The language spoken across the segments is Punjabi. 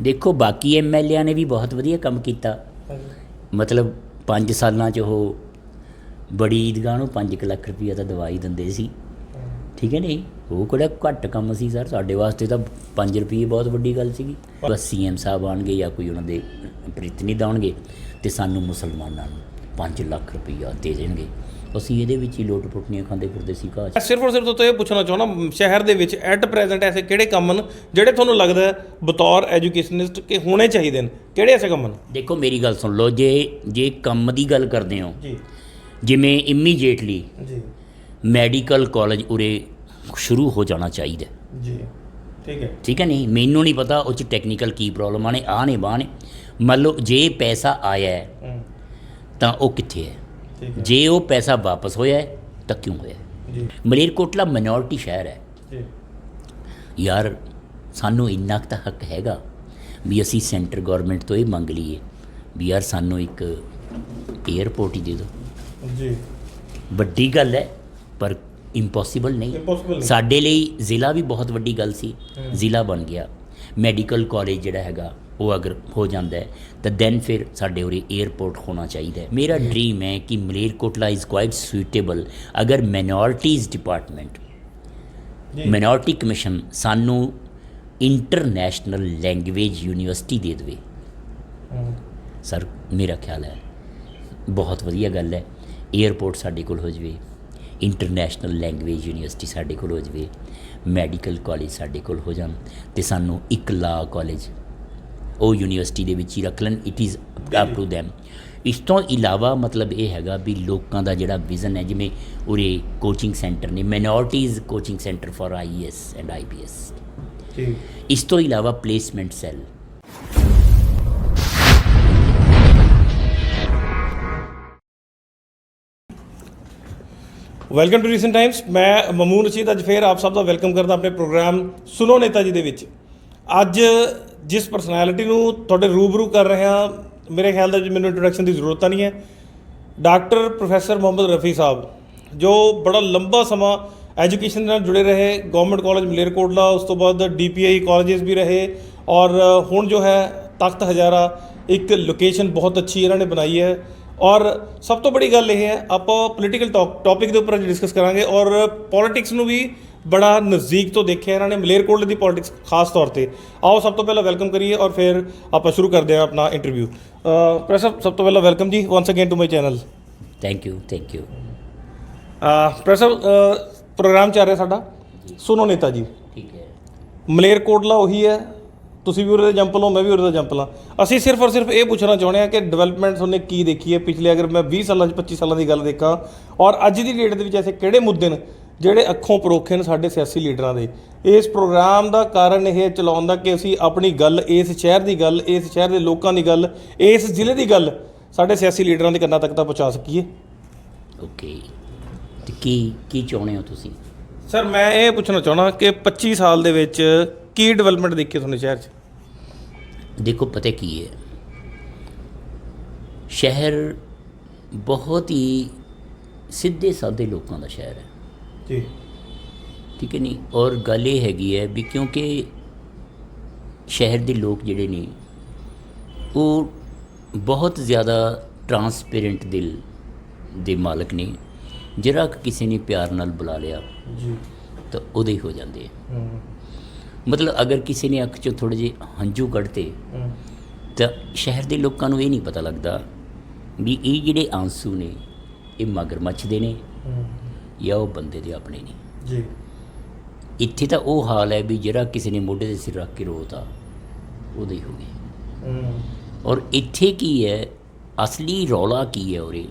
ਦੇਖੋ ਬਾਕੀ ਐਮਐਲਏਆਂ ਨੇ ਵੀ ਬਹੁਤ ਵਧੀਆ ਕੰਮ ਕੀਤਾ। ਮਤਲਬ 5 ਸਾਲਾਂ 'ਚ ਉਹ ਬੜੀ ਈਦਗਾਹ ਨੂੰ 5 ਲੱਖ ਰੁਪਈਆ ਤਾਂ ਦਵਾਈ ਦਿੰਦੇ ਸੀ। ਠੀਕ ਹੈ ਨਹੀਂ ਉਹ ਕਿਹੜਾ ਘੱਟ ਕੰਮ ਸੀ ਸਰ? ਸਾਡੇ ਵਾਸਤੇ ਤਾਂ 5 ਰੁਪਏ ਬਹੁਤ ਵੱਡੀ ਗੱਲ ਸੀਗੀ। ਬਸ ਸੀਐਮ ਸਾਹਿਬ ਆਣਗੇ ਜਾਂ ਕੋਈ ਉਹਨਾਂ ਦੇ ਪ੍ਰਤੀਨਿਧ ਆਉਣਗੇ ਤੇ ਸਾਨੂੰ ਮੁਸਲਮਾਨਾਂ ਨੂੰ 5 ਲੱਖ ਰੁਪਈਆ ਦੇ ਦੇਣਗੇ। ਅਸੀਂ ਇਹਦੇ ਵਿੱਚ ਹੀ ਲੋਟ ਪੁੱਟਣੀਆਂ ਖਾਂਦੇ ਫਿਰਦੇ ਸੀ ਘਾਹ 'ਚ। ਸਿਰਫ ਔਰ ਸਿਰਫ ਤੋਂ ਇਹ ਪੁੱਛਣਾ ਚਾਹੁੰਦਾ ਸ਼ਹਿਰ ਦੇ ਵਿੱਚ ਐਟ ਪ੍ਰੈਜ਼ੈਂਟ ਐਸੇ ਕਿਹੜੇ ਕੰਮ ਹਨ ਜਿਹੜੇ ਤੁਹਾਨੂੰ ਲੱਗਦਾ ਹੈ ਬਤੌਰ ਐਜੂਕੇਸ਼ਨਿਸਟ ਕਿ ਹੋਣੇ ਚਾਹੀਦੇ ਨੇ? ਕਿਹੜੇ ਐਸੇ ਕੰਮ ਹਨ ਦੇਖੋ ਮੇਰੀ ਗੱਲ ਸੁਣ ਲਓ ਜੇ ਜੇ ਕੰਮ ਦੀ ਗੱਲ ਕਰਦੇ ਹੋ ਜੀ। ਜਿਵੇਂ ਇਮੀਡੀਏਟਲੀ ਜੀ। ਮੈਡੀਕਲ ਕਾਲਜ ਉਰੇ ਸ਼ੁਰੂ ਹੋ ਜਾਣਾ ਚਾਹੀਦਾ। ਜੀ ਠੀਕ ਹੈ। ਠੀਕ ਹੈ ਨਹੀਂ? ਮੈਨੂੰ ਨਹੀਂ ਪਤਾ ਉਹ ਚ ਟੈਕਨੀਕਲ ਕੀ ਪ੍ਰੋਬਲਮ ਆਣੇ ਆ ਨੇ ਬਾਹ ਨੇ। ਮੰਨ ਲਓ ਜੇ ਪੈਸਾ ਆਇਆ ਹੈ। ਤਾਂ ਉਹ ਕਿੱਥੇ ਹੈ? ਜੇ ਉਹ ਪੈਸਾ ਵਾਪਸ ਹੋਇਆ ਹੈ ਤਾਂ ਕਿਉਂ ਹੋਇਆ? ਜੀ। ਮਲੇਰਕੋਟਲਾ ਮਿਨੋਰਟੀ ਸ਼ਹਿਰ ਹੈ। ਜੀ। ਯਾਰ ਸਾਨੂੰ ਇੰਨਾ ਕੁ ਤਾਂ ਹੱਕ ਹੈਗਾ ਵੀ ਅਸੀਂ ਸੈਂਟਰ ਗਵਰਨਮੈਂਟ ਤੋਂ ਇਹ ਮੰਗ ਲਈਏ ਵੀ ਯਾਰ ਸਾਨੂੰ ਇੱਕ 에ਅਰਪੋਰਟ ਹੀ ਦੇ ਦਿਓ। ਜੀ। ਵੱਡੀ ਗੱਲ ਹੈ ਪਰ ਇੰਪੋਸੀਬਲ ਨਹੀਂ। ਸਾਡੇ ਲਈ ਜ਼ਿਲ੍ਹਾ ਵੀ ਬਹੁਤ ਵੱਡੀ ਗੱਲ ਸੀ। ਜ਼ਿਲ੍ਹਾ ਬਣ ਗਿਆ। ਮੈਡੀਕਲ ਕਾਲਜ ਜਿਹੜਾ ਹੈਗਾ ਉਹ ਅਗਰ ਹੋ ਜਾਂਦਾ ਹੈ ਤਾਂ ਦੈਨ ਫਿਰ ਸਾਡੇ ਉਰੇ 에ਅਰਪੋਰਟ ਹੋਣਾ ਚਾਹੀਦਾ ਹੈ। ਮੇਰਾ ਡ੍ਰੀਮ ਹੈ ਕਿ ਮਲੇਰਕੋਟਲਾ ਇਜ਼ ਕੁਆਇਟ ਸੁਈਟੇਬਲ ਅਗਰ ਮਿਨੋਰਟੀਜ਼ ਡਿਪਾਰਟਮੈਂਟ ਮਿਨੋਰਟੀ ਕਮਿਸ਼ਨ ਸਾਨੂੰ ਇੰਟਰਨੈਸ਼ਨਲ ਲੈਂਗੁਏਜ ਯੂਨੀਵਰਸਿਟੀ ਦੇ ਦੇਵੇ। ਸਰ ਮੇਰਾ ਖਿਆਲ ਹੈ ਬਹੁਤ ਵਧੀਆ ਗੱਲ ਹੈ। 에ਅਰਪੋਰਟ ਸਾਡੇ ਕੋਲ ਹੋ ਜਵੇ ਇੰਟਰਨੈਸ਼ਨਲ ਲੈਂਗੁਏਜ ਯੂਨੀਵਰਸਿਟੀ ਸਾਡੇ ਕੋਲ ਹੋ ਜਵੇ ਮੈਡੀਕਲ ਕਾਲਜ ਸਾਡੇ ਕੋਲ ਹੋ ਜਾਣ ਤੇ ਸਾਨੂੰ ਇੱਕ ਲਾ ਕਾਲਜ ਉਹ ਯੂਨੀਵਰਸਿਟੀ ਦੇ ਵਿੱਚ ਹੀ ਰੱਖ ਲੈਣ it is up to them. ਇਸ ਤੋਂ ਇਲਾਵਾ ਮਤਲਬ ਇਹ ਹੈਗਾ ਵੀ ਲੋਕਾਂ ਦਾ ਜਿਹੜਾ ਵਿਜ਼ਨ ਹੈ ਜਿਵੇਂ ਉਰੇ ਕੋਚਿੰਗ ਸੈਂਟਰ ਨੇ minorities coaching centre for IAS and IPS ji. ਇਸ ਤੋਂ ਇਲਾਵਾ placement cell welcome to recent times ਮੈਂ ਮਮੂਨ ਰਸ਼ੀਦ ਅੱਜ ਫੇਰ ਆਪ ਸਭ ਦਾ ਵੈਲਕਮ ਕਰਦਾ ਆਪਣੇ ਪ੍ਰੋਗਰਾਮ ਸੁਨੋ ਨੇਤਾ ਜੀ ਦੇ ਵਿੱਚ। ਅੱਜ ਜਿਸ ਪਰਸਨੈਲਿਟੀ ਨੂੰ ਤੁਹਾਡੇ ਰੂਬਰੂ ਕਰ ਰਿਹਾ ਮੇਰੇ ਖਿਆਲ ਦੇ ਵਿੱਚ ਮੈਨੂੰ ਇੰਟਰੋਡਕਸ਼ਨ ਦੀ ਜ਼ਰੂਰਤ ਤਾਂ ਨਹੀਂ ਹੈ। ਡਾਕਟਰ ਪ੍ਰੋਫੈਸਰ ਮੁਹੰਮਦ ਰਫੀ ਸਾਹਿਬ, ਜੋ ਬੜਾ ਲੰਬਾ ਸਮਾਂ ਐਜੂਕੇਸ਼ਨ ਨਾਲ ਜੁੜੇ ਰਹੇ ਗਵਰਨਮੈਂਟ ਕਾਲਜ ਮਲੇਰਕੋਟਲਾ, ਉਸ ਤੋਂ ਬਾਅਦ ਡੀਪੀਆਈ ਕਾਲਜਸ ਵੀ ਰਹੇ, ਔਰ ਹੁਣ ਜੋ ਹੈ, ਤਖਤ ਹਜ਼ਾਰਾ, ਇੱਕ ਲੋਕੇਸ਼ਨ ਬਹੁਤ ਅੱਛੀ ਇਹਨਾਂ ਨੇ ਬਣਾਈ ਹੈ। ਔਰ ਸਭ ਤੋਂ ਬੜੀ ਗੱਲ ਇਹ ਹੈ, ਆਪਾਂ ਪੋਲੀਟੀਕਲ ਟੌਪਿਕ ਦੇ ਉੱਪਰ ਅੱਜ ਡਿਸਕਸ ਕਰਾਂਗੇ, ਔਰ ਪੋਲਿਟਿਕਸ ਨੂੰ ਵੀ ਬੜਾ ਨਜ਼ਦੀਕ ਤੋਂ ਦੇਖਿਆ ਇਹਨਾਂ ਨੇ ਮਲੇਰਕੋਟਲੇ ਦੀ ਪੋਲਿਟਿਕਸ ਖਾਸ ਤੌਰ ਤੇ। ਆਓ ਸਭ ਤੋਂ ਪਹਿਲਾਂ ਵੈਲਕਮ ਕਰੀਏ ਔਰ ਫਿਰ ਆਪਾਂ ਸ਼ੁਰੂ ਕਰਦੇ ਹਾਂ ਆਪਣਾ ਇੰਟਰਵਿਊ ਪ੍ਰੈਸ ਸਭ ਤੋਂ ਪਹਿਲਾਂ welcome ji once again to my channel thank you thank you press programme ਚੱਲ ਰਿਹਾ ਸਾਡਾ। ਸੁਨੋ ਨੇਤਾ ਜੀ। ਠੀਕ ਹੈ। ਮਲੇਰਕੋਟਲਾ ਉਹੀ ਹੈ। ਤੁਸੀਂ ਵੀ ਉਰੇ ਦੇ ਜੰਪ ਲਓ ਮੈਂ ਵੀ ਉਰੇ ਦਾ ਜੰਪ ਲਾਂ। ਅਸੀਂ ਸਿਰਫ ਔਰ ਸਿਰਫ ਇਹ ਪੁੱਛਣਾ ਚਾਹੁੰਦੇ ਹਾਂ ਕਿ ਡਿਵੈਲਪਮੈਂਟ ਉਹਨੇ ਕੀ ਦੇਖੀ ਹੈ ਪਿਛਲੇ ਅਗਰ ਮੈਂ 20 ਸਾਲਾਂ 'ਚ 25 ਸਾਲਾਂ ਦੀ ਗੱਲ ਦੇਖਾਂ। ਔਰ ਅੱਜ ਦੀ ਡੇਟ ਦੇ ਵਿੱਚ ਐਸੇ ਕਿਹੜੇ ਮੁੱਦੇ ਨੇ ਜਿਹੜੇ ਅੱਖੋਂ ਪਰੋਖੇ ਨੇ ਸਾਡੇ ਸਿਆਸੀ ਲੀਡਰਾਂ ਦੇ। ਇਸ ਪ੍ਰੋਗਰਾਮ ਦਾ ਕਾਰਨ ਇਹ ਚਲਾਉਣ ਦਾ ਕਿ ਅਸੀਂ ਆਪਣੀ ਗੱਲ ਇਸ ਸ਼ਹਿਰ ਦੀ ਗੱਲ ਇਸ ਸ਼ਹਿਰ ਦੇ ਲੋਕਾਂ ਦੀ ਗੱਲ ਇਸ ਜ਼ਿਲ੍ਹੇ ਦੀ ਗੱਲ ਸਾਡੇ ਸਿਆਸੀ ਲੀਡਰਾਂ ਦੇ ਕੰਨਾਂ ਤੱਕ ਤਾਂ ਪਹੁੰਚਾ ਸਕੀਏ। ਓਕੇ। ਤੇ ਕੀ ਕੀ ਚਾਹੁੰਦੇ ਹੋ ਤੁਸੀਂ? ਸਰ ਮੈਂ ਇਹ ਪੁੱਛਣਾ ਚਾਹਣਾ ਕਿ 25 ਸਾਲ ਦੇ ਵਿੱਚ ਕੀ ਡਿਵੈਲਪਮੈਂਟ ਦੇਖੀ ਤੁਹਾਨੂੰ ਸ਼ਹਿਰ 'ਚ? ਦੇਖੋ ਪਤਾ ਕੀ ਹੈ? ਸ਼ਹਿਰ ਬਹੁਤ ਹੀ ਸਿੱਧੇ ਸਾਦੇ ਲੋਕਾਂ ਦਾ ਸ਼ਹਿਰ ਹੈ। ਜੀ। ਠੀਕ ਹੈ ਨਹੀਂ? ਔਰ ਗੱਲ ਇਹ ਹੈਗੀ ਹੈ ਵੀ ਕਿਉਂਕਿ ਸ਼ਹਿਰ ਦੇ ਲੋਕ ਜਿਹੜੇ ਨੇ ਉਹ ਬਹੁਤ ਜ਼ਿਆਦਾ ਟਰਾਂਸਪੇਰੈਂਟ ਦਿਲ ਦੇ ਮਾਲਕ ਨੇ। ਜਿਹੜਾ ਕਿਸੇ ਨੇ ਪਿਆਰ ਨਾਲ ਬੁਲਾ ਲਿਆ ਜੀ। ਤਾਂ ਉਹਦੇ ਹੀ ਹੋ ਜਾਂਦੇ ਆ। ਹੂੰ। ਮਤਲਬ ਅਗਰ ਕਿਸੇ ਨੇ ਅੱਖ 'ਚੋਂ ਥੋੜੇ ਜਿਹੇ ਹੰਝੂ ਕੱਢਤੇ ਤਾਂ ਸ਼ਹਿਰ ਦੇ ਲੋਕਾਂ ਨੂੰ ਇਹ ਨਹੀਂ ਪਤਾ ਲੱਗਦਾ ਵੀ ਇਹ ਜਿਹੜੇ ਆਂਸੂ ਨੇ ਇਹ ਮਗਰਮੱਛ ਦੇ ਨੇ। ਜਾਂ ਉਹ ਬੰਦੇ ਦੇ ਆਪਣੇ ਨੇ ਜੀ। ਇੱਥੇ ਤਾਂ ਉਹ ਹਾਲ ਹੈ ਵੀ ਜਿਹੜਾ ਕਿਸੇ ਨੇ ਮੋਢੇ ਤੇ ਸਿਰ ਰੱਖ ਕੇ ਰੋਤਾ ਉਹਦੇ ਹੀ ਹੋ ਗਏ। ਹੂੰ। ਔਰ ਇੱਥੇ ਕੀ ਹੈ? ਅਸਲੀ ਰੌਲਾ ਕੀ ਹੈ ਉਰੇ?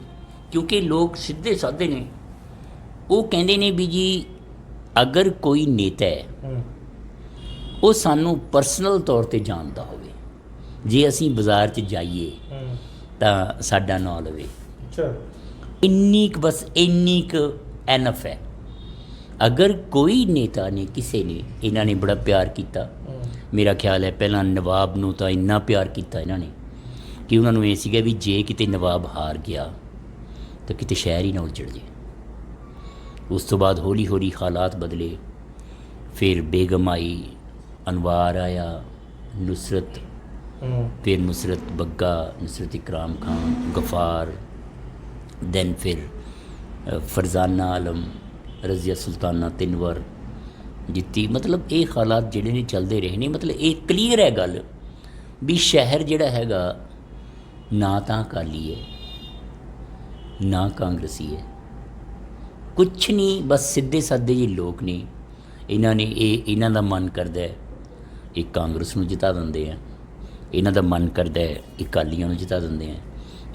ਕਿਉਂਕਿ ਲੋਕ ਸਿੱਧੇ ਸਾਦੇ ਨੇ। ਉਹ ਕਹਿੰਦੇ ਨੇ ਵੀ ਜੀ ਅਗਰ ਕੋਈ ਨੇਤਾ ਹੈ ਉਹ ਸਾਨੂੰ ਪਰਸਨਲ ਤੌਰ ਤੇ ਜਾਣਦਾ ਹੋਵੇ। ਜੇ ਅਸੀਂ ਬਾਜ਼ਾਰ 'ਚ ਜਾਈਏ ਤਾਂ ਸਾਡਾ ਨਾਂ ਲਵੇ। ਅੱਛਾ। ਇੰਨੀ ਕੁ ਬਸ ਇੰਨੀ ਕੁ ਐਨਫ ਹੈ। ਅਗਰ ਕੋਈ ਨੇਤਾ ਨੇ ਕਿਸੇ ਨੇ ਇਹਨਾਂ ਨੇ ਬੜਾ ਪਿਆਰ ਕੀਤਾ ਮੇਰਾ ਖਿਆਲ ਹੈ ਪਹਿਲਾਂ ਨਵਾਬ ਨੂੰ ਤਾਂ ਇੰਨਾ ਪਿਆਰ ਕੀਤਾ ਇਹਨਾਂ ਨੇ ਕਿ ਉਹਨਾਂ ਨੂੰ ਇਹ ਸੀਗਾ ਵੀ ਜੇ ਕਿਤੇ ਨਵਾਬ ਹਾਰ ਗਿਆ ਤਾਂ ਕਿਤੇ ਸ਼ਹਿਰ ਹੀ ਨਾ ਉਜੜ ਜੇ। ਉਸ ਤੋਂ ਬਾਅਦ ਹੌਲੀ ਹੌਲੀ ਹਾਲਾਤ ਬਦਲੇ। ਫਿਰ ਬੇਗਮ ਆਈ ਅਨਵਾਰ ਆਇਆ ਨੁਸਰਤ ਫਿਰ ਨੁਸਰਤ ਬੱਗਾ ਨੁਸਰਤ ਇਕਰਾਮ ਖਾਨ ਗਫਾਰ ਦੈਨ ਫਿਰ ਫਰਜ਼ਾਨਾ ਆਲਮ, ਰਜ਼ੀਆ ਸੁਲਤਾਨਾ, ਤਿੰਨਵਰ, ਜਿੱਤੀ। ਮਤਲਬ ਇਹ ਹਾਲਾਤ ਜਿਹੜੇ ਨੇ ਚੱਲਦੇ ਰਹੇ ਨੇ, ਮਤਲਬ ਇਹ ਕਲੀਅਰ ਹੈ ਗੱਲ ਵੀ ਸ਼ਹਿਰ ਜਿਹੜਾ ਹੈਗਾ ਨਾ ਤਾਂ ਅਕਾਲੀ ਹੈ, ਨਾ ਕਾਂਗਰਸੀ ਹੈ। ਕੁਛ ਨਹੀਂ ਬਸ ਸਿੱਧੇ ਸਾਦੇ ਜਿਹੇ ਲੋਕ ਨੇ। ਇਹਨਾਂ ਨੇ ਇਹ, ਇਹਨਾਂ ਦਾ ਮਨ ਕਰਦਾ ਹੈ, ਇਹ ਕਾਂਗਰਸ ਨੂੰ ਜਿਤਾ ਦਿੰਦੇ ਆ। ਇਹਨਾਂ ਦਾ ਮਨ ਕਰਦਾ ਹੈ, ਇਹ ਅਕਾਲੀਆਂ ਨੂੰ ਜਿਤਾ ਦਿੰਦੇ ਆ।